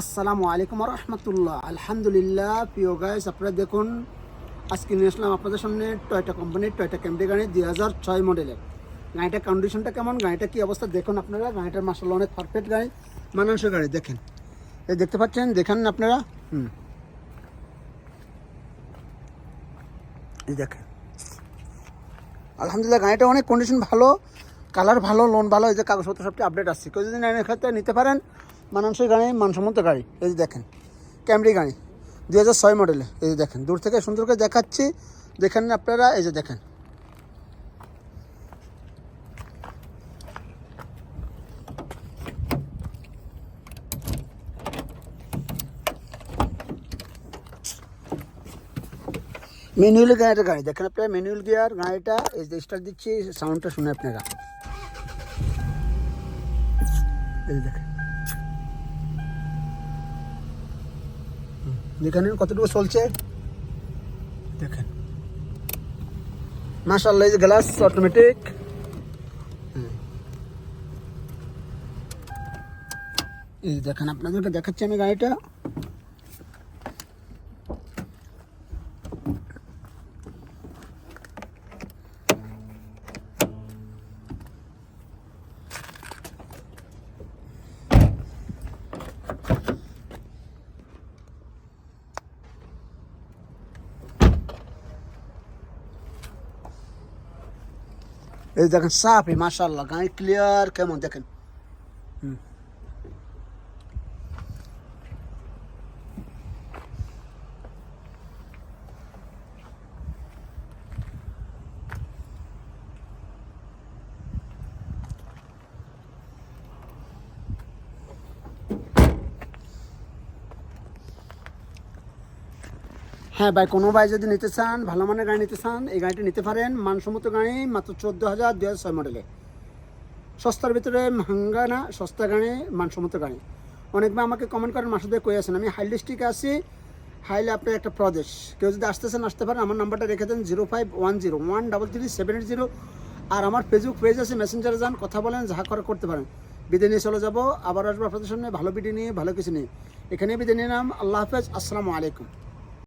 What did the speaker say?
আসসালামু আলাইকুম রহমতুল্লাহ। আলহামদুলিল্লাহ, প্রিয় গাইস আপনারা দেখুন, আজকে নিয়ে আসলাম আপনাদের সামনে টয়টা কোম্পানির টয়টা ক্যাম্পি গাড়ি দুই হাজার ছয় মডেলের গাড়িটার কন্ডিশনটা কেমন? গাড়িটা কী অবস্থা দেখুন আপনারা। গাড়িটার মাসাল অনেক পারফেক্ট গাড়ি, মানানসই গাড়ি, দেখেন। এই দেখতে পাচ্ছেন, দেখেন আপনারা। হুম। এই দেখেন। আলহামদুলিল্লাহ, গাড়িটা অনেক কন্ডিশন ভালো কালার ভালো লোন ভালো, এই যে কাগজপত্র সবটি আপডেট আসছে। কেউ যদি নেন ক্ষেত্রে নিতে পারেন। মানানসই গাড়ি, মানসম্মত গাড়ি, এই যে দেখেন, ক্যামরি গাড়ি দু হাজার ছয় মডেলে, এই যে দেখেন, দূর থেকে সুন্দর করে দেখাচ্ছি, দেখেন আপনারা, এই যে দেখেন। ম্যানুয়াল গিয়ারের গাড়ি, দেখেন আপনারা, ম্যানুয়াল গিয়ার গাড়িটা, এই যে স্টার্ট দিচ্ছি, সাউন্ডটা শুনে আপনারা। এই দেখেন। দেখেন কতটুকু চলছে? দেখেন। মাসাল্লাহ গ্লাস অটোমেটিক এই দেখেন আপনাদেরকে দেখাচ্ছি আমি গাড়িটা। এই যে দেখেন সাফি মাশাল্লাহ গাড়ি ক্লিয়ার কেমন দেখেন হুম। হ্যাঁ ভাই, কোনো ভাই যদি নিতে চান, ভালো মানের গাড়ি নিতে চান, এই গাড়িটি নিতে পারেন। মানসম্মত গাড়ি মাত্র চোদ্দ হাজার দু হাজার ছয় মডেলে সস্তার ভিতরে ভাঙ্গা না, সস্তা গাড়ি, মানসম্মত গাড়ি। অনেক ভাই আমাকে কমেন্ট করেন মাসুদে কই আছেন আমি হাই ডিস্ট্রিক্টে আছি, হাইলে আপনার একটা প্রদেশ। কেউ যদি আসতেছেন আসতে পারেন। আমার নাম্বারটা রেখে দেন zero five one zero, one double three seven eight zero. আর আমার ফেসবুক পেজ আছে মেসেঞ্জারে যান, কথা বলেন, যাহা করে করতে পারেন। বিদায় নিয়ে চলে যাব। আবার আসব আপনাদের সামনে, ভালো ভিডিও নিয়ে, ভালো কিছু নিয়ে। এখানে বিদায় নাম আল্লাহ হাফেজ, আসসালামু আলাইকুম।